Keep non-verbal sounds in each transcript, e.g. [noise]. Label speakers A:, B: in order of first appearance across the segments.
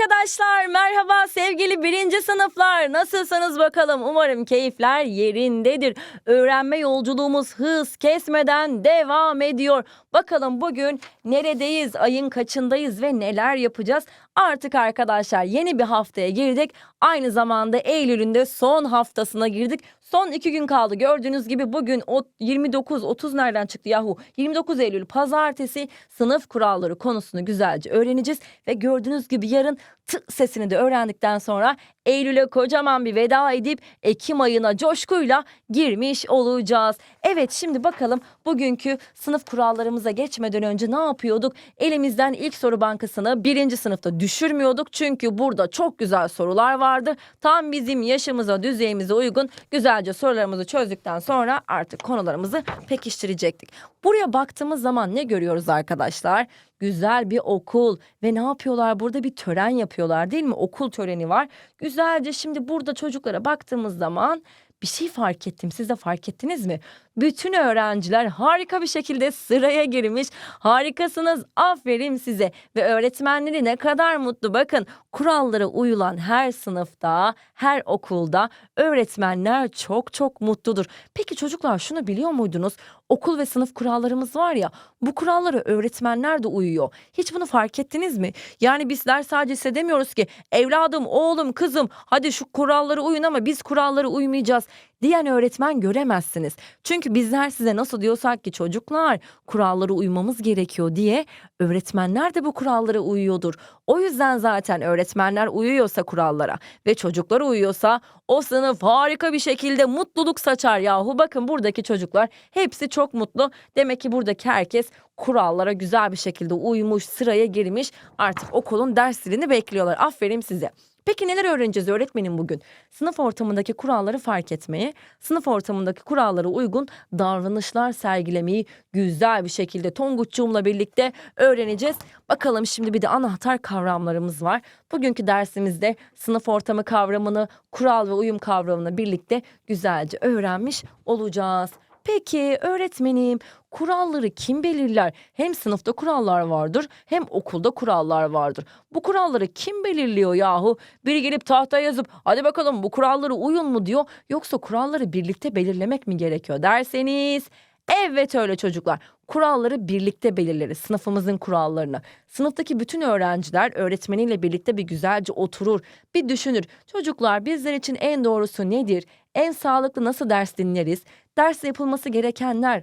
A: arkadaşlar, merhaba sevgili birinci sınıflar. Nasılsınız bakalım? Umarım keyifler yerindedir. Öğrenme yolculuğumuz hız kesmeden devam ediyor. Bakalım bugün neredeyiz, ayın kaçındayız ve neler yapacağız? Artık arkadaşlar yeni bir haftaya girdik. Aynı zamanda Eylül'ün de son haftasına girdik. Son iki gün kaldı. Gördüğünüz gibi bugün o 29, 30 nereden çıktı yahu? 29 Eylül pazartesi sınıf kuralları konusunu güzelce öğreneceğiz. Ve gördüğünüz gibi yarın t sesini de öğrendikten sonra Eylül'e kocaman bir veda edip Ekim ayına coşkuyla girmiş olacağız. Evet şimdi bakalım bugünkü sınıf kurallarımıza geçmeden önce ne yapıyorduk? Elimizden ilk soru bankasını birinci sınıfta düşürmüyorduk. Çünkü burada çok güzel sorular vardı. Tam bizim yaşımıza, düzeyimize uygun güzelce sorularımızı çözdükten sonra artık konularımızı pekiştirecektik. Buraya baktığımız zaman ne görüyoruz arkadaşlar? Güzel bir okul ve ne yapıyorlar? Burada bir tören yapıyorlar değil mi? Okul töreni var. Güzelce şimdi burada çocuklara baktığımız zaman bir şey fark ettim. Siz de fark ettiniz mi? Bütün öğrenciler harika bir şekilde sıraya girmiş. Harikasınız. Aferin size. Ve öğretmenleri ne kadar mutlu. Bakın kurallara uyulan her sınıfta, her okulda öğretmenler çok çok mutludur. Peki çocuklar şunu biliyor muydunuz? Okul ve sınıf kurallarımız var ya bu kurallara öğretmenler de uyuyor. Hiç bunu fark ettiniz mi? Yani bizler sadece size demiyoruz ki evladım, oğlum, kızım hadi şu kurallara uyun ama biz kurallara uymayacağız diyen öğretmen göremezsiniz. Çünkü bizler size nasıl diyorsak ki çocuklar kurallara uymamız gerekiyor diye öğretmenler de bu kurallara uyuyordur. O yüzden zaten öğretmenler uyuyorsa kurallara ve çocuklar uyuyorsa o sınıf harika bir şekilde mutluluk saçar yahu. Bakın buradaki çocuklar hepsi çok mutlu. Demek ki buradaki herkes kurallara güzel bir şekilde uymuş, sıraya girmiş. Artık okulun ders zilini bekliyorlar. Aferin size. Peki neler öğreneceğiz öğretmenim bugün? Sınıf ortamındaki kuralları fark etmeyi, sınıf ortamındaki kurallara uygun davranışlar sergilemeyi güzel bir şekilde Tonguççuğumla birlikte öğreneceğiz. Bakalım şimdi bir de anahtar kavramlarımız var. Bugünkü dersimizde sınıf ortamı kavramını, kural ve uyum kavramını birlikte güzelce öğrenmiş olacağız. Peki öğretmenim kuralları kim belirler? Hem sınıfta kurallar vardır hem okulda kurallar vardır. Bu kuralları kim belirliyor yahu? Biri gelip tahtaya yazıp hadi bakalım bu kurallara uyun mu diyor. Yoksa kuralları birlikte belirlemek mi gerekiyor derseniz Evet öyle çocuklar. Kuralları birlikte belirleriz. Sınıfımızın kurallarını. Sınıftaki bütün öğrenciler öğretmeniyle birlikte bir güzelce oturur, bir düşünür. Çocuklar bizler için en doğrusu nedir? En sağlıklı nasıl ders dinleriz? Ders yapılması gerekenler,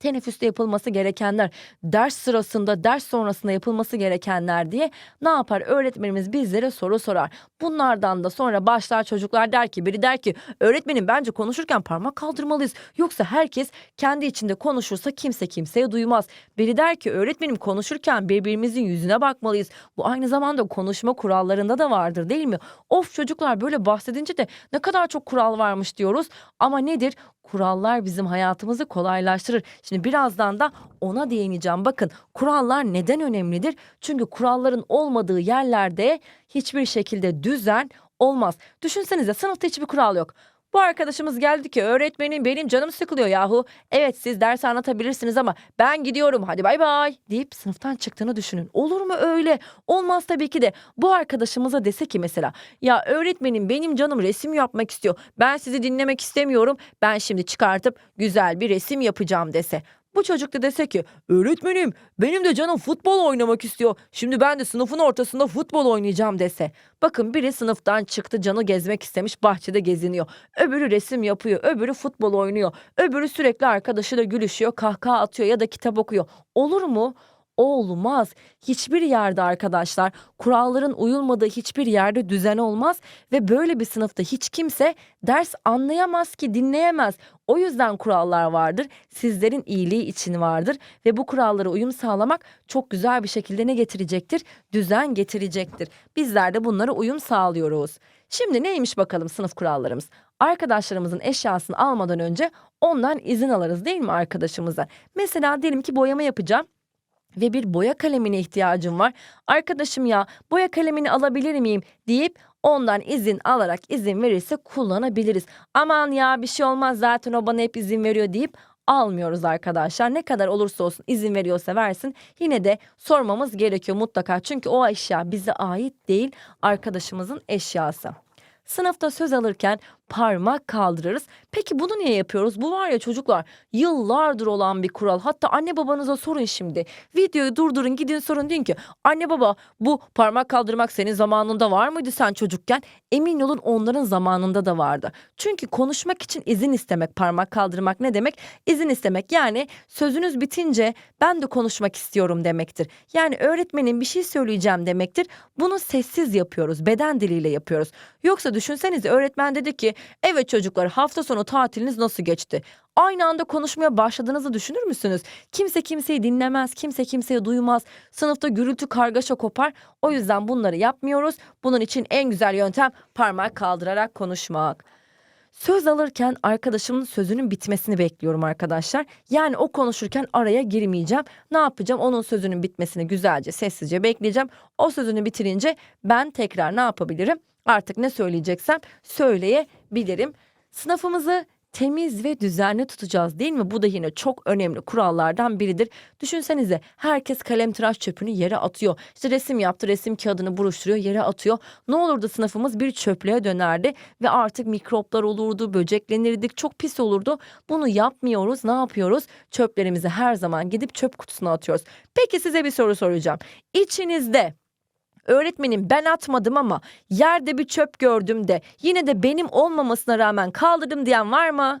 A: teneffüste yapılması gerekenler, ders sırasında, ders sonrasında yapılması gerekenler diye ne yapar? Öğretmenimiz bizlere soru sorar. Bunlardan da sonra başlar çocuklar der ki, biri der ki öğretmenim bence konuşurken parmak kaldırmalıyız. Yoksa herkes kendi içinde konuşursa kimse kimseye duymaz. Biri der ki öğretmenim konuşurken birbirimizin yüzüne bakmalıyız. Bu aynı zamanda konuşma kurallarında da vardır değil mi? Of çocuklar böyle bahsedince de ne kadar çok kural varmış diyoruz. Ama nedir? Kurallar bizim hayatımızı kolaylaştırır. Şimdi birazdan da ona değineceğim. Bakın kurallar neden önemlidir? Çünkü kuralların olmadığı yerlerde hiçbir şekilde düzen olmaz. Düşünsenize sınıfta hiçbir kural yok. Bu arkadaşımız geldi ki öğretmenim benim canım sıkılıyor yahu. Evet siz ders anlatabilirsiniz ama ben gidiyorum hadi bay bay deyip sınıftan çıktığını düşünün. Olur mu öyle? Olmaz tabii ki de. Bu arkadaşımıza dese ki mesela ya öğretmenim benim canım resim yapmak istiyor. Ben sizi dinlemek istemiyorum. Ben şimdi çıkartıp güzel bir resim yapacağım dese. Bu çocuk da dese ki öğretmenim benim de canım futbol oynamak istiyor. Şimdi ben de sınıfın ortasında futbol oynayacağım dese. Bakın biri sınıftan çıktı canı gezmek istemiş bahçede geziniyor. Öbürü resim yapıyor öbürü futbol oynuyor. Öbürü sürekli arkadaşıyla gülüşüyor kahkaha atıyor ya da kitap okuyor. Olur mu? Olmaz. Hiçbir yerde arkadaşlar kuralların uyulmadığı hiçbir yerde düzen olmaz ve böyle bir sınıfta hiç kimse ders anlayamaz ki dinleyemez. O yüzden kurallar vardır. Sizlerin iyiliği için vardır ve bu kurallara uyum sağlamak çok güzel bir şekilde ne getirecektir? Düzen getirecektir. Bizler de bunlara uyum sağlıyoruz. Şimdi neymiş bakalım sınıf kurallarımız? Arkadaşlarımızın eşyasını almadan önce ondan izin alırız değil mi arkadaşımıza? Mesela diyelim ki boyama yapacağım ve bir boya kalemine ihtiyacım var. Arkadaşım ya boya kalemini alabilir miyim deyip ondan izin alarak izin verirse kullanabiliriz. Aman ya bir şey olmaz zaten o bana hep izin veriyor deyip almıyoruz arkadaşlar. Ne kadar olursa olsun izin veriyorsa versin yine de sormamız gerekiyor mutlaka. Çünkü o eşya bize ait değil arkadaşımızın eşyası. Sınıfta söz alırken parmak kaldırırız. Peki bunu niye yapıyoruz? Bu var ya çocuklar yıllardır olan bir kural. Hatta anne babanıza sorun şimdi. Videoyu durdurun gidin sorun deyin ki anne baba bu parmak kaldırmak senin zamanında var mıydı sen çocukken? Emin olun onların zamanında da vardı. Çünkü konuşmak için izin istemek parmak kaldırmak ne demek? İzin istemek yani sözünüz bitince ben de konuşmak istiyorum demektir. Yani öğretmenin bir şey söyleyeceğim demektir. Bunu sessiz yapıyoruz beden diliyle yapıyoruz. Yoksa düşünsenize öğretmen dedi ki evet çocuklar hafta sonu tatiliniz nasıl geçti? Aynı anda konuşmaya başladığınızı düşünür müsünüz? Kimse kimseyi dinlemez, kimse kimseyi duymaz. Sınıfta gürültü kargaşa kopar. O yüzden bunları yapmıyoruz. Bunun için en güzel yöntem parmak kaldırarak konuşmak. Söz alırken arkadaşımın sözünün bitmesini bekliyorum arkadaşlar. Yani o konuşurken araya girmeyeceğim. Ne yapacağım? Onun sözünün bitmesini güzelce, sessizce bekleyeceğim. O sözünü bitirince ben tekrar ne yapabilirim? Artık ne söyleyeceksem söyleyebilirim. Sınıfımızı temiz ve düzenli tutacağız değil mi? Bu da yine çok önemli kurallardan biridir. Düşünsenize herkes kalem tıraş çöpünü yere atıyor. İşte resim yaptı resim kağıdını buruşturuyor yere atıyor. Ne olurdu sınıfımız bir çöplüğe dönerdi ve artık mikroplar olurdu, böceklenirdik, çok pis olurdu. Bunu yapmıyoruz. Ne yapıyoruz? Çöplerimizi her zaman gidip çöp kutusuna atıyoruz. Peki size bir soru soracağım. İçinizde Öğretmenim ben atmadım ama yerde bir çöp gördüm de yine de benim olmamasına rağmen kaldırdım diyen var mı?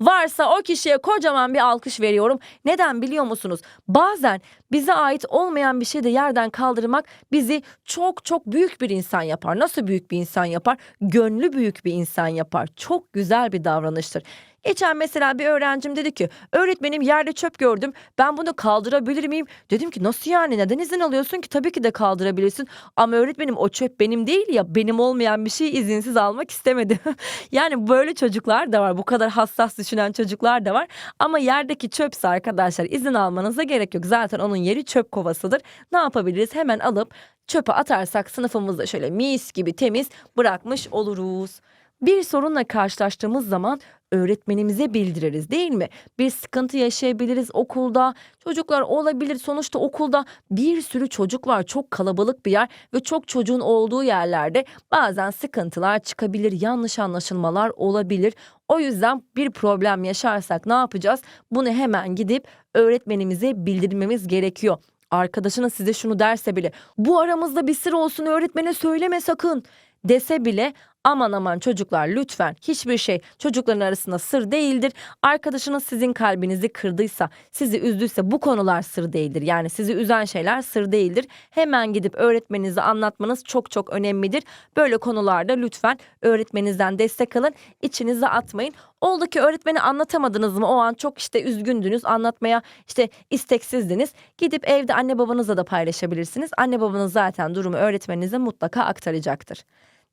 A: Varsa o kişiye kocaman bir alkış veriyorum. Neden biliyor musunuz? Bazen bize ait olmayan bir şeyi de yerden kaldırmak bizi çok çok büyük bir insan yapar. Nasıl büyük bir insan yapar? Gönlü büyük bir insan yapar. Çok güzel bir davranıştır. Geçen mesela bir öğrencim dedi ki öğretmenim yerde çöp gördüm ben bunu kaldırabilir miyim? Dedim ki nasıl yani neden izin alıyorsun ki tabii ki de kaldırabilirsin ama öğretmenim o çöp benim değil ya benim olmayan bir şeyi izinsiz almak istemedi. [laughs] yani böyle çocuklar da var bu kadar hassas düşünen çocuklar da var ama yerdeki çöpse arkadaşlar izin almanıza gerek yok zaten onun yeri çöp kovasıdır. Ne yapabiliriz hemen alıp çöpe atarsak sınıfımızda şöyle mis gibi temiz bırakmış oluruz. Bir sorunla karşılaştığımız zaman öğretmenimize bildiririz değil mi? Bir sıkıntı yaşayabiliriz okulda. Çocuklar olabilir. Sonuçta okulda bir sürü çocuk var. Çok kalabalık bir yer ve çok çocuğun olduğu yerlerde bazen sıkıntılar çıkabilir. Yanlış anlaşılmalar olabilir. O yüzden bir problem yaşarsak ne yapacağız? Bunu hemen gidip öğretmenimize bildirmemiz gerekiyor. Arkadaşınız size şunu derse bile bu aramızda bir sır olsun öğretmene söyleme sakın dese bile aman aman çocuklar lütfen hiçbir şey çocukların arasında sır değildir. Arkadaşınız sizin kalbinizi kırdıysa, sizi üzdüyse bu konular sır değildir. Yani sizi üzen şeyler sır değildir. Hemen gidip öğretmeninize anlatmanız çok çok önemlidir. Böyle konularda lütfen öğretmeninizden destek alın. İçinize atmayın. Oldu ki öğretmeni anlatamadınız mı? O an çok işte üzgündünüz, anlatmaya işte isteksizdiniz. Gidip evde anne babanızla da paylaşabilirsiniz. Anne babanız zaten durumu öğretmeninize mutlaka aktaracaktır.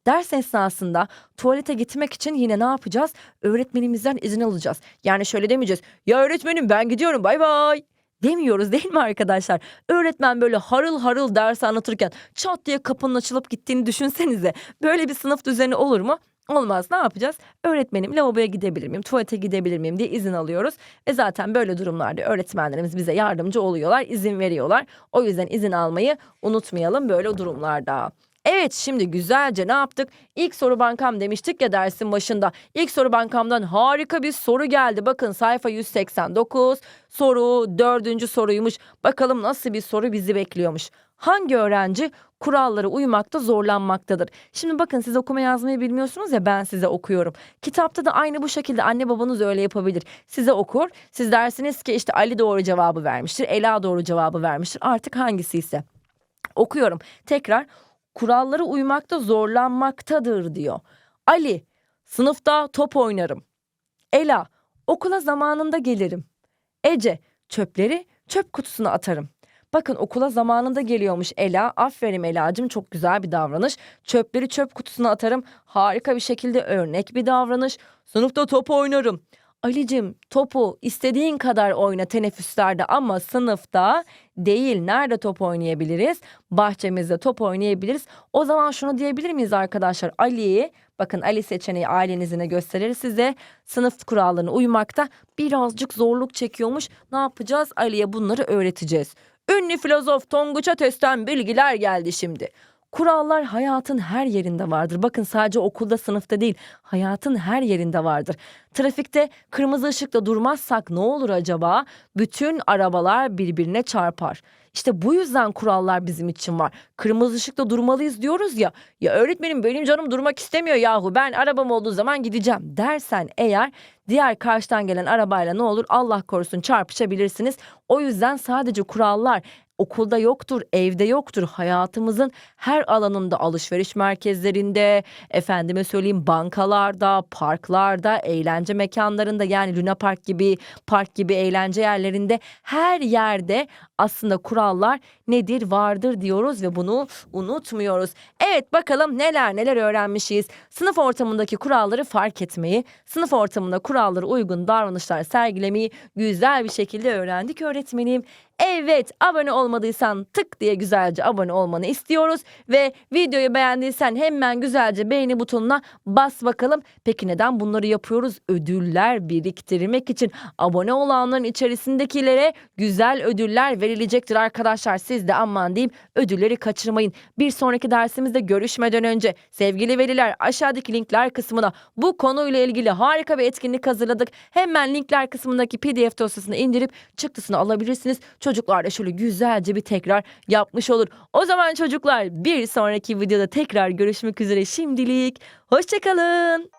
A: Ders esnasında tuvalete gitmek için yine ne yapacağız? Öğretmenimizden izin alacağız. Yani şöyle demeyeceğiz. Ya öğretmenim ben gidiyorum bay bay. Demiyoruz değil mi arkadaşlar? Öğretmen böyle harıl harıl ders anlatırken çat diye kapının açılıp gittiğini düşünsenize. Böyle bir sınıf düzeni olur mu? Olmaz ne yapacağız? Öğretmenim lavaboya gidebilir miyim, tuvalete gidebilir miyim diye izin alıyoruz. Ve zaten böyle durumlarda öğretmenlerimiz bize yardımcı oluyorlar, izin veriyorlar. O yüzden izin almayı unutmayalım böyle durumlarda. Evet şimdi güzelce ne yaptık? İlk soru bankam demiştik ya dersin başında. İlk soru bankamdan harika bir soru geldi. Bakın sayfa 189 soru dördüncü soruymuş. Bakalım nasıl bir soru bizi bekliyormuş. Hangi öğrenci kurallara uymakta zorlanmaktadır? Şimdi bakın siz okuma yazmayı bilmiyorsunuz ya ben size okuyorum. Kitapta da aynı bu şekilde anne babanız öyle yapabilir. Size okur. Siz dersiniz ki işte Ali doğru cevabı vermiştir. Ela doğru cevabı vermiştir. Artık hangisi ise. Okuyorum. Tekrar kurallara uymakta zorlanmaktadır diyor. Ali, sınıfta top oynarım. Ela, okula zamanında gelirim. Ece, çöpleri çöp kutusuna atarım. Bakın okula zamanında geliyormuş Ela. Aferin Ela'cığım çok güzel bir davranış. Çöpleri çöp kutusuna atarım. Harika bir şekilde örnek bir davranış. Sınıfta top oynarım. Alicim topu istediğin kadar oyna teneffüslerde ama sınıfta değil. Nerede top oynayabiliriz? Bahçemizde top oynayabiliriz. O zaman şunu diyebilir miyiz arkadaşlar? Ali Bakın Ali seçeneği ailenizine gösterir size. Sınıf kurallarına uymakta birazcık zorluk çekiyormuş. Ne yapacağız? Ali'ye bunları öğreteceğiz. Ünlü filozof Tonguç Ateş'ten bilgiler geldi şimdi. Kurallar hayatın her yerinde vardır. Bakın sadece okulda, sınıfta değil, hayatın her yerinde vardır. Trafikte kırmızı ışıkta durmazsak ne olur acaba? Bütün arabalar birbirine çarpar. İşte bu yüzden kurallar bizim için var. Kırmızı ışıkta durmalıyız diyoruz ya. Ya öğretmenim benim canım durmak istemiyor yahu. Ben arabam olduğu zaman gideceğim dersen eğer diğer karşıdan gelen arabayla ne olur Allah korusun çarpışabilirsiniz. O yüzden sadece kurallar okulda yoktur, evde yoktur. Hayatımızın her alanında alışveriş merkezlerinde, efendime söyleyeyim bankalarda, parklarda, eğlence mekanlarında yani Luna Park gibi, park gibi eğlence yerlerinde her yerde aslında kurallar nedir vardır diyoruz ve bunu unutmuyoruz. Evet bakalım neler neler öğrenmişiz. Sınıf ortamındaki kuralları fark etmeyi, sınıf ortamında kurallara uygun davranışlar sergilemeyi güzel bir şekilde öğrendik öğretmenim. Evet abone olmadıysan tık diye güzelce abone olmanı istiyoruz ve videoyu beğendiysen hemen güzelce beğeni butonuna bas bakalım. Peki neden bunları yapıyoruz? Ödüller biriktirmek için abone olanların içerisindekilere güzel ödüller verilecektir arkadaşlar. Siz de aman diyeyim ödülleri kaçırmayın. Bir sonraki dersimizde görüşmeden önce sevgili veliler aşağıdaki linkler kısmına bu konuyla ilgili harika bir etkinlik hazırladık. Hemen linkler kısmındaki pdf dosyasını indirip çıktısını alabilirsiniz. Çocuklar da şöyle güzelce bir tekrar yapmış olur. O zaman çocuklar bir sonraki videoda tekrar görüşmek üzere şimdilik. Hoşçakalın.